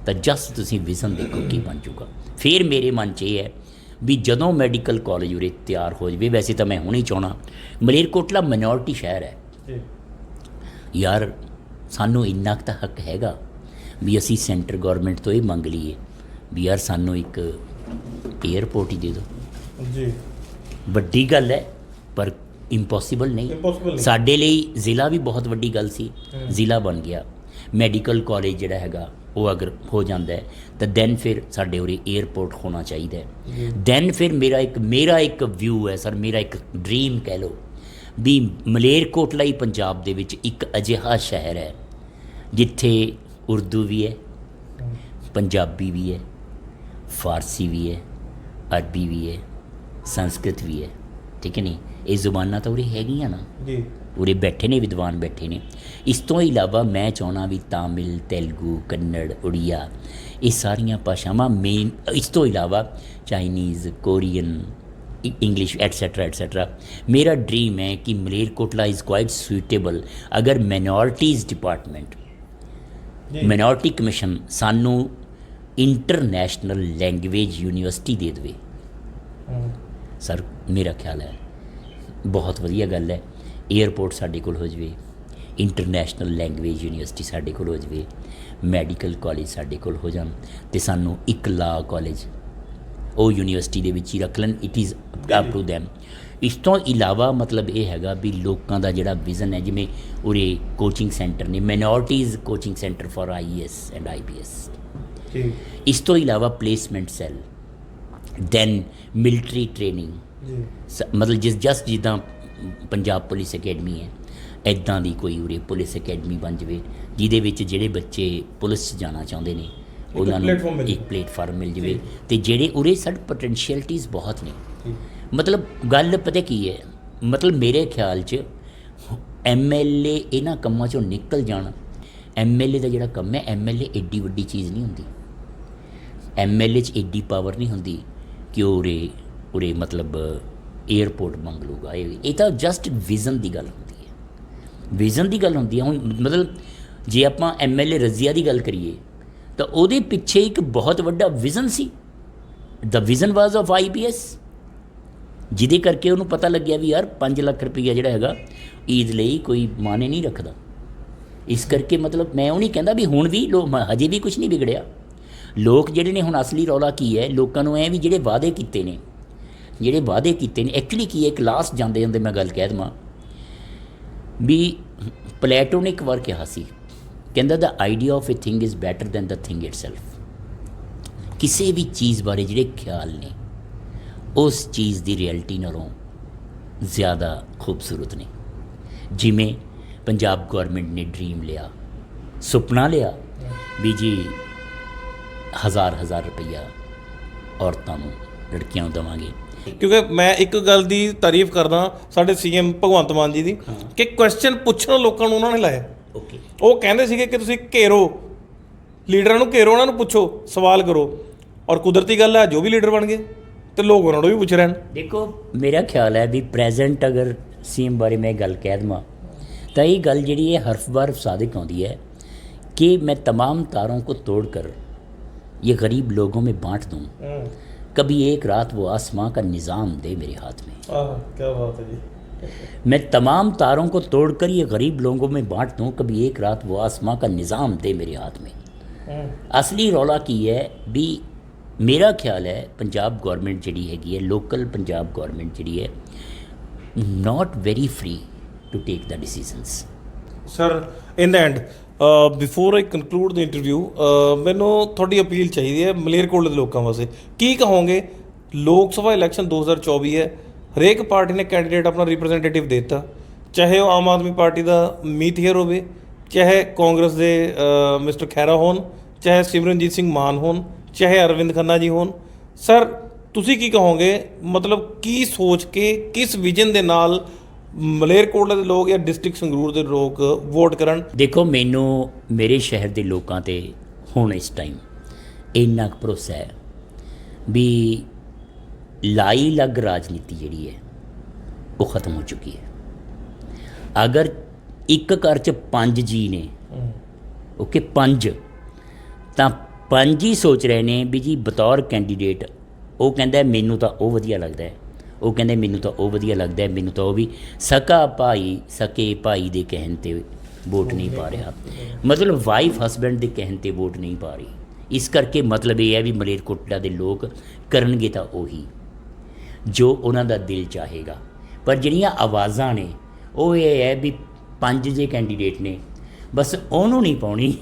ਤਾਂ ਜਸਟ ਤੁਸੀਂ ਵਿਜ਼ਨ ਦੇਖੋ ਕੀ ਬਣ ਜਾਊਗਾ। ਫਿਰ ਮੇਰੇ ਮਨ 'ਚ ਇਹ ਹੈ ਵੀ ਜਦੋਂ ਮੈਡੀਕਲ ਕਾਲਜ ਉਰੇ ਤਿਆਰ ਹੋ ਜਾਵੇ ਵੈਸੇ ਤਾਂ ਮੈਂ ਹੁਣੇ ਹੀ ਚਾਹਣਾ ਮਲੇਰਕੋਟਲਾ ਮਿਨੋਰਟੀ ਸ਼ਹਿਰ ਹੈ। ਜੀ। ਯਾਰ ਸਾਨੂੰ ਇੰਨਾ ਕੁ ਤਾਂ ਹੱਕ ਹੈਗਾ ਵੀ ਅਸੀਂ ਸੈਂਟਰ ਗਵਰਨਮੈਂਟ ਤੋਂ ਇਹ ਮੰਗ ਲਈਏ ਵੀ ਯਾਰ ਸਾਨੂੰ ਇੱਕ 에ਅਰਪੋਰਟ ਹੀ ਦੇ ਦਿਓ ਜੀ। ਵੱਡੀ ਗੱਲ ਹੈ ਪਰ ਇੰਪੋਸੀਬਲ Impossible ਨਹੀਂ। ਨਹੀਂ। ਸਾਡੇ ਲਈ ਜ਼ਿਲ੍ਹਾ ਵੀ ਬਹੁਤ ਵੱਡੀ ਗੱਲ ਸੀ। ਜ਼ਿਲ੍ਹਾ ਬਣ ਗਿਆ। ਮੈਡੀਕਲ ਕਾਲਜ ਜਿਹੜਾ ਹੈਗਾ ਉਹ ਅਗਰ ਹੋ ਜਾਂਦਾ ਹੈ ਤਾਂ ਦੈਨ ਫਿਰ ਸਾਡੇ ਉਰੇ 에ਅਰਪੋਰਟ ਹੋਣਾ ਚਾਹੀਦਾ ਹੈ। ਦੈਨ ਫਿਰ ਮੇਰਾ ਇੱਕ ਮੇਰਾ ਇੱਕ ਵਿਊ ਹੈ ਸਰ ਮੇਰਾ ਇੱਕ ਡ੍ਰੀਮ ਕਹਿ ਲਓ ਵੀ ਮਲੇਰਕੋਟਲਾ ਹੀ ਪੰਜਾਬ ਦੇ ਵਿੱਚ ਇੱਕ ਅਜਿਹਾ ਸ਼ਹਿਰ ਹੈ ਜਿੱਥੇ ਉਰਦੂ ਵੀ ਹੈ ਪੰਜਾਬੀ ਵੀ ਹੈ। ਫਾਰਸੀ ਵੀ ਹੈ ਅਰਬੀ ਵੀ ਹੈ ਸੰਸਕ੍ਰਿਤ ਵੀ ਹੈ ਠੀਕ ਹੈ ਨਹੀਂ ਇਹ ਜ਼ੁਬਾਨਾਂ ਤਾਂ ਉਰੇ ਹੈਗੀਆਂ ਨਾ ਜੀ ਉਰੇ ਬੈਠੇ ਨੇ ਵਿਦਵਾਨ ਬੈਠੇ ਨੇ ਇਸ ਤੋਂ ਇਲਾਵਾ ਮੈਂ ਚਾਹਣਾ ਵੀ ਤਾਮਿਲ ਤੇਲਗੂ ਕੰਨੜ ਉੜੀਆ ਇਹ ਸਾਰੀਆਂ ਭਾਸ਼ਾਵਾਂ ਮੇਨ ਇਸ ਤੋਂ ਇਲਾਵਾ Chinese Korean English etcetera etcetera ਮੇਰਾ ਡ੍ਰੀਮ ਹੈ ਕਿ ਮਲੇਰਕੋਟਲਾ ਇਜ਼ ਕੁਆਇਟ ਸੁਈਟੇਬਲ ਅਗਰ ਮਾਈਨੋਰਟੀਜ਼ ਡਿਪਾਰਟਮੈਂਟ ਮਿਨੋਰਟੀ ਕਮਿਸ਼ਨ ਸਾਨੂੰ ਇੰਟਰਨੈਸ਼ਨਲ ਲੈਂਗੁਏਜ ਯੂਨੀਵਰਸਿਟੀ ਦੇ ਦੇਵੇ। ਸਰ ਮੇਰਾ ਖਿਆਲ ਹੈ ਬਹੁਤ ਵਧੀਆ ਗੱਲ ਹੈ। 에ਅਰਪੋਰਟ ਸਾਡੇ ਕੋਲ ਹੋ ਜਵੇ ਇੰਟਰਨੈਸ਼ਨਲ ਲੈਂਗੁਏਜ ਯੂਨੀਵਰਸਿਟੀ ਸਾਡੇ ਕੋਲ ਹੋ ਜਵੇ ਮੈਡੀਕਲ ਕਾਲਜ ਸਾਡੇ ਕੋਲ ਹੋ ਜਾਣ ਤੇ ਸਾਨੂੰ ਇੱਕ ਲਾ ਕਾਲਜ ਉਹ ਯੂਨੀਵਰਸਿਟੀ ਦੇ ਵਿੱਚ ਹੀ ਰੱਖ ਲੈਣ। It is up to them ਇਸ ਤੋਂ ਇਲਾਵਾ ਮਤਲਬ ਇਹ ਹੈਗਾ ਵੀ ਲੋਕਾਂ ਦਾ ਜਿਹੜਾ ਵਿਜ਼ਨ ਹੈ ਜਿਵੇਂ ਉਰੇ ਕੋਚਿੰਗ ਸੈਂਟਰ ਨੇ minorities coaching centre for IAS and IPS ਜੀ ਇਸ ਤੋਂ ਇਲਾਵਾ placement cell then military training ਜੀ ਮਤਲਬ ਜਿਸ ਜਸਟ ਜਿੱਦਾਂ ਪੰਜਾਬ ਪੁਲਿਸ ਅਕੈਡਮੀ ਹੈ ਐਦਾਂ ਦੀ ਕੋਈ ਉਰੇ ਪੁਲਿਸ ਅਕੈਡਮੀ ਬਣ ਜਵੇ ਜਿਹਦੇ ਵਿੱਚ ਜਿਹੜੇ ਬੱਚੇ ਪੁਲਿਸ ਜਾਣਾ ਚਾਹੁੰਦੇ ਨੇ ਉਹਨਾਂ ਨੂੰ ਇੱਕ। ਪਲੇਟਫਾਰਮ ਮਿਲ ਜਵੇ। ਤੇ ਜਿਹੜੇ ਉਰੇ ਸਾਡੇ ਪੋਟੈਂਸ਼ੀਅਲਟੀਜ਼ ਬਹੁਤ ਨੇ। ਮਤਲਬ ਗੱਲ ਪਤਾ ਕੀ ਹੈ ਮਤਲਬ ਮੇਰੇ ਖਿਆਲ 'ਚ ਐਮਐਲਏ ਇਹਨਾਂ ਕੰਮਾਂ 'ਚੋਂ ਨਿਕਲ ਜਾਣ। ਐਮਐਲਏ ਦਾ ਜਿਹੜਾ ਕੰਮ ਹੈ ਐਮਐਲਏ ਏਡੀ ਵੱਡੀ ਚੀਜ਼ ਨਹੀਂ ਹੁੰਦੀ। ਐਮਐਲਏ 'ਚ ਏਡੀ ਪਾਵਰ ਨਹੀਂ ਹੁੰਦੀ ਕਿ ਉਹ ਉਰੇ ਉਰੇ ਮਤਲਬ 에ਅਰਪੋਰਟ ਮੰਗ ਲੂਗਾ ਇਹ ਤਾਂ ਜਸਟ ਵਿਜ਼ਨ ਦੀ ਗੱਲ ਹੁੰਦੀ ਹੈ। ਵਿਜ਼ਨ ਦੀ ਗੱਲ ਹੁੰਦੀ ਹੈ, ਹੁਣ ਮਤਲਬ ਜੇ ਆਪਾਂ ਐਮਐਲਏ ਰਜ਼ੀਆ ਦੀ ਗੱਲ ਕਰੀਏ, ਤਾਂ ਉਹਦੇ ਪਿੱਛੇ ਇੱਕ ਬਹੁਤ ਵੱਡਾ ਵਿਜ਼ਨ ਸੀ। ਦਾ ਵਿਜ਼ਨ ਵਾਸ ਆਫ ਆਈਪੀਐਸ ਜਿਹਦੇ ਕਰਕੇ ਉਹਨੂੰ ਪਤਾ ਲੱਗਿਆ ਵੀ ਯਾਰ 5 ਲੱਖ ਰੁਪਈਆ ਜਿਹੜਾ ਹੈਗਾ, ਈਦ ਲਈ ਕੋਈ ਮਾਨੇ ਨਹੀਂ ਰੱਖਦਾ। ਇਸ ਕਰਕੇ ਮਤਲਬ ਮੈਂ ਉਹ ਨਹੀਂ ਕਹਿੰਦਾ ਵੀ ਹੁਣ ਵੀ ਲੋ ਹਜੇ ਵੀ ਕੁਝ ਨਹੀਂ ਵਿਗੜਿਆ। ਲੋਕ ਜਿਹੜੇ ਨੇ ਹੁਣ ਅਸਲੀ ਰੌਲਾ ਕੀ ਹੈ? ਲੋਕਾਂ ਨੂੰ ਐ ਵੀ ਜਿਹੜੇ ਵਾਅਦੇ ਕੀਤੇ ਨੇ, ਜਿਹੜੇ ਵਾਅਦੇ ਕੀਤੇ ਨੇ ਐਕਚੁਅਲੀ ਕੀ ਹੈ? ਇੱਕ ਲਾਸਟ ਜਾਂਦੇ ਜਾਂਦੇ ਮੈਂ ਗੱਲ ਕਹਿ ਦਵਾਂ ਵੀ ਪਲੇਟੋ ਨੇ ਇੱਕ ਵਾਰ ਕਿਹਾ ਸੀ, ਕਹਿੰਦਾ the idea of a thing is better than the thing itself ਕਿਸੇ ਵੀ ਚੀਜ਼ ਬਾਰੇ ਜਿਹੜੇ ਖਿਆਲ ਨੇ, ਉਸ ਚੀਜ਼ ਦੀ ਰਿਐਲਿਟੀ ਨਾਲੋਂ ਜ਼ਿਆਦਾ ਖੂਬਸੂਰਤ ਨੇ। ਜਿਵੇਂ ਪੰਜਾਬ ਗਵਰਨਮੈਂਟ ਨੇ ਡ੍ਰੀਮ ਲਿਆ, ਸੁਪਨਾ ਲਿਆ ਵੀ ਜੀ ਹਜ਼ਾਰ ਹਜ਼ਾਰ ਰੁਪਈਆ ਔਰਤਾਂ ਨੂੰ ਲੜਕੀਆਂ ਨੂੰ ਦੇਵਾਂਗੇ ਕਿਉਂਕਿ ਮੈਂ ਇੱਕ ਗੱਲ ਦੀ ਤਾਰੀਫ ਕਰਦਾ ਸਾਡੇ ਸੀਐਮ ਭਗਵੰਤ ਮਾਨ ਜੀ ਦੀ ਕਿ ਕੁਐਸਚਨ ਪੁੱਛਣ ਲੋਕਾਂ ਨੂੰ ਉਹਨਾਂ ਨੇ ਲਾਇਆ ਓਕੇ ਉਹ ਕਹਿੰਦੇ ਸੀਗੇ ਕਿ ਤੁਸੀਂ ਘੇਰੋ ਲੀਡਰਾਂ ਨੂੰ ਘੇਰੋ ਉਹਨਾਂ ਨੂੰ ਪੁੱਛੋ ਸਵਾਲ ਕਰੋ ਔਰ ਕੁਦਰਤੀ ਗੱਲ ਹੈ ਜੋ ਵੀ ਲੀਡਰ ਬਣ ਗਏ ਤੇ ਲੋਕ ਉਹਨਾਂ ਨੂੰ ਵੀ ਪੁੱਛ ਰਹੇ ਨੇ ਦੇਖੋ ਮੇਰਾ ਖਿਆਲ ਹੈ ਵੀ ਪ੍ਰੈਜ਼ੈਂਟ ਅਗਰ ਸੀਐਮ ਬਾਰੇ ਮੈਂ ਗੱਲ ਕਹਿ ਦਵਾਂ ਤਾਂ ਇਹ ਗੱਲ ਜਿਹੜੀ ਹੈ ਹਰਫ ਬਾਰ ਸਾਦਿਕ ਆਉਂਦੀ ਹੈ कि मैं तमाम तारों को तोड़कर ये गरीब लोगों में बांट दूँ। हम्म। कभी एक रात वो आसमां का निज़ाम दे मेरे हाथ में। क्या बात है जी। मैं तमाम तारों को तोड़कर ये गरीब लोगों में बांट दूँ कभी एक रात वो आसमां का निज़ाम दे मेरे हाथ में। हम्म। असली रौला की है भी मेरा ख्याल है पंजाब गवर्नमेंट जी है लोकल पंजाब गवर्नमेंट जी है not very free to take the decisions sir in the end before I conclude the interview ਮੈਨੂੰ ਤੁਹਾਡੀ ਅਪੀਲ ਚਾਹੀਦੀ ਹੈ ਮਲੇਰਕੋਟਲੇ ਦੇ ਲੋਕਾਂ ਵਾਸਤੇ। ਕੀ ਕਹੋਗੇ? ਲੋਕ ਸਭਾ ਇਲੈਕਸ਼ਨ 2024 ਹੈ। ਹਰੇਕ ਪਾਰਟੀ ਨੇ ਕੈਂਡੀਡੇਟ ਆਪਣਾ ਰਿਪਰੈਜ਼ੈਂਟੇਟਿਵ ਦਿੱਤਾ। ਚਾਹੇ ਉਹ ਆਮ ਆਦਮੀ ਪਾਰਟੀ ਦਾ ਮੀਤ ਹੇਅਰ ਹੋਵੇ, ਚਾਹੇ ਕਾਂਗਰਸ ਦੇ ਮਿਸਟਰ ਖੈਰਾ ਹੋਣ, ਚਾਹੇ ਸਿਮਰਨਜੀਤ ਸਿੰਘ ਮਾਨ ਹੋਣ, ਚਾਹੇ ਅਰਵਿੰਦ ਖੰਨਾ ਜੀ ਹੋਣ। ਸਰ ਤੁਸੀਂ ਕੀ ਕਹੋਗੇ? ਮਤਲਬ ਕੀ ਸੋਚ ਕੇ, ਕਿਸ ਵਿਜ਼ਨ ਦੇ ਨਾਲ ਮਲੇਰਕੋਟਲਾ ਦੇ ਲੋਕ ਜਾਂ ਡਿਸਟ੍ਰਿਕਟ ਸੰਗਰੂਰ ਦੇ ਲੋਕ ਵੋਟ ਕਰਨ? ਦੇਖੋ ਮੈਨੂੰ ਮੇਰੇ ਸ਼ਹਿਰ ਦੇ ਲੋਕਾਂ ਤੇ ਹੁਣ ਇਸ ਟਾਈਮ ਇੰਨਾ ਕੁ ਭਰੋਸਾ ਹੈ ਵੀ ਲਾਈ ਲੱਗ ਰਾਜਨੀਤੀ ਜਿਹੜੀ ਹੈ ਉਹ ਖਤਮ ਹੋ ਚੁੱਕੀ ਹੈ। ਅਗਰ ਇੱਕ ਘਰ 'ਚ ਪੰਜ ਜੀ ਨੇ ਓਕੇ ਪੰਜ ਤਾਂ ਪੰਜ ਹੀ ਸੋਚ ਰਹੇ ਨੇ ਵੀ ਜੀ ਬਤੌਰ ਕੈਂਡੀਡੇਟ ਉਹ ਕਹਿੰਦਾ ਮੈਨੂੰ ਤਾਂ ਉਹ ਵਧੀਆ ਲੱਗਦਾ ਹੈ। ਉਹ ਕਹਿੰਦੇ ਮੈਨੂੰ ਤਾਂ ਉਹ ਵਧੀਆ ਲੱਗਦਾ ਮੈਨੂੰ ਤਾਂ ਉਹ ਵੀ ਸਕਾ ਭਾਈ ਸਕੇ ਭਾਈ ਦੇ ਕਹਿਣ ਤੇ ਵੋਟ ਨਹੀਂ ਪਾ ਰਿਹਾ। ਮਤਲਬ ਵਾਈਫ ਹਸਬੈਂਡ ਦੇ ਕਹਿਣ ਤੇ ਵੋਟ ਨਹੀਂ ਪਾ ਰਹੀ। ਇਸ ਕਰਕੇ ਮਤਲਬ ਇਹ ਹੈ ਵੀ ਮਲੇਰਕੋਟਲਾ ਦੇ ਲੋਕ ਕਰਨਗੇ ਤਾਂ ਉਹੀ ਜੋ ਉਹਨਾਂ ਦਾ ਦਿਲ ਚਾਹੇਗਾ। ਪਰ ਜਿਹੜੀਆਂ ਆਵਾਜ਼ਾਂ ਨੇ ਉਹ ਇਹ ਹੈ ਵੀ ਪੰਜ ਜੇ ਕੈਂਡੀਡੇਟ ਨੇ ਬਸ ਉਹਨੂੰ ਨਹੀਂ ਪਾਉਣੀ।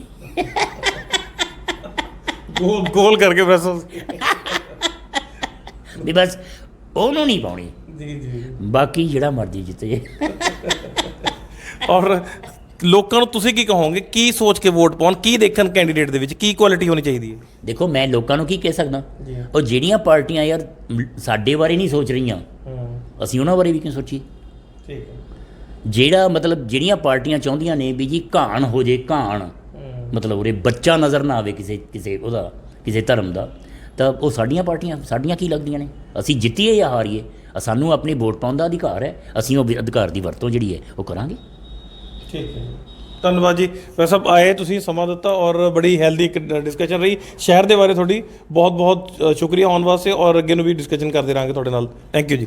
ਗੋਲ ਗੋਲ ਕਰਕੇ ਪ੍ਰੈਸ ਵੀ ਬਸ ਉਹਨੂੰ ਨਹੀਂ ਪਾਉਣੀ। ਜੀ ਜੀ। ਬਾਕੀ ਜਿਹੜਾ ਮਰਜ਼ੀ ਜਿੱਤੇ। ਔਰ ਲੋਕਾਂ ਨੂੰ ਤੁਸੀਂ ਕੀ ਕਹੋਗੇ? ਕੀ ਸੋਚ ਕੇ ਵੋਟ ਪਾਉਣ? ਕੀ ਦੇਖਣ ਕੈਂਡੀਡੇਟ ਦੇ ਵਿੱਚ? ਕੀ ਕੁਆਲਿਟੀ ਹੋਣੀ ਚਾਹੀਦੀ ਹੈ? ਦੇਖੋ ਮੈਂ ਲੋਕਾਂ ਨੂੰ ਕੀ ਕਹਿ ਸਕਦਾ। ਉਹ ਜਿਹੜੀਆਂ ਪਾਰਟੀਆਂ ਯਾਰ ਸਾਡੇ ਬਾਰੇ ਨਹੀਂ ਸੋਚ ਰਹੀਆਂ। ਅਸੀਂ ਉਹਨਾਂ ਬਾਰੇ ਵੀ ਕਿਉਂ ਠੀਕ ਹੈ। ਜਿਹੜਾ ਮਤਲਬ ਜਿਹੜੀਆਂ ਪਾਰਟੀਆਂ ਚਾਹੁੰਦੀਆਂ ਨੇ ਵੀ ਜੀ ਘਾਣ ਹੋ ਜੇ ਘਾਣ। ਮਤਲਬ ਉਰੇ ਬੱਚਾ ਨਜ਼ਰ ਨਾ ਆਵੇ ਕਿਸੇ ਕਿਸੇ ਉਹਦਾ ਕਿਸੇ ਧਰਮ ਦਾ। ਤਾਂ ਉਹ ਸਾਡੀਆਂ ਪਾਰਟੀਆਂ, ਸਾਡੀਆਂ ਕੀ ਲੱਗਦੀਆਂ ਨੇ? ਅਸੀਂ ਜਿੱਤੀਏ ਜਾਂ ਹਾਰੀਏ? ਸਾਨੂੰ ਆਪਣੀ ਵੋਟ ਪਾਉਣ ਦਾ ਅਧਿਕਾਰ ਹੈ। ਅਸੀਂ ਉਹ ਅਧਿਕਾਰ ਦੀ ਵਰਤੋਂ ਜਿਹੜੀ ਹੈ, ਉਹ ਕਰਾਂਗੇ। ਠੀਕ ਹੈ। ਧੰਨਵਾਦ ਜੀ। ਵੈਸੇ ਸਾਹਿਬ ਆਏ, ਤੁਸੀਂ ਸਮਾਂ ਦਿੱਤਾ ਔਰ ਬੜੀ ਹੈਲਦੀ ਇੱਕ ਡਿਸਕਸ਼ਨ ਰਹੀ। ਸ਼ਹਿਰ ਦੇ ਬਾਰੇ ਤੁਹਾਡੀ ਬਹੁਤ ਬਹੁਤ ਸ਼ੁਕਰੀਆ ਆਉਣ ਵਾਸਤੇ ਔਰ ਅੱਗੇ ਨੂੰ ਵੀ ਡਿਸਕਸ਼ਨ ਕਰਦੇ ਰਹਾਂਗੇ ਤੁਹਾਡੇ ਨਾਲ। ਥੈਂਕ ਯੂ ਜੀ।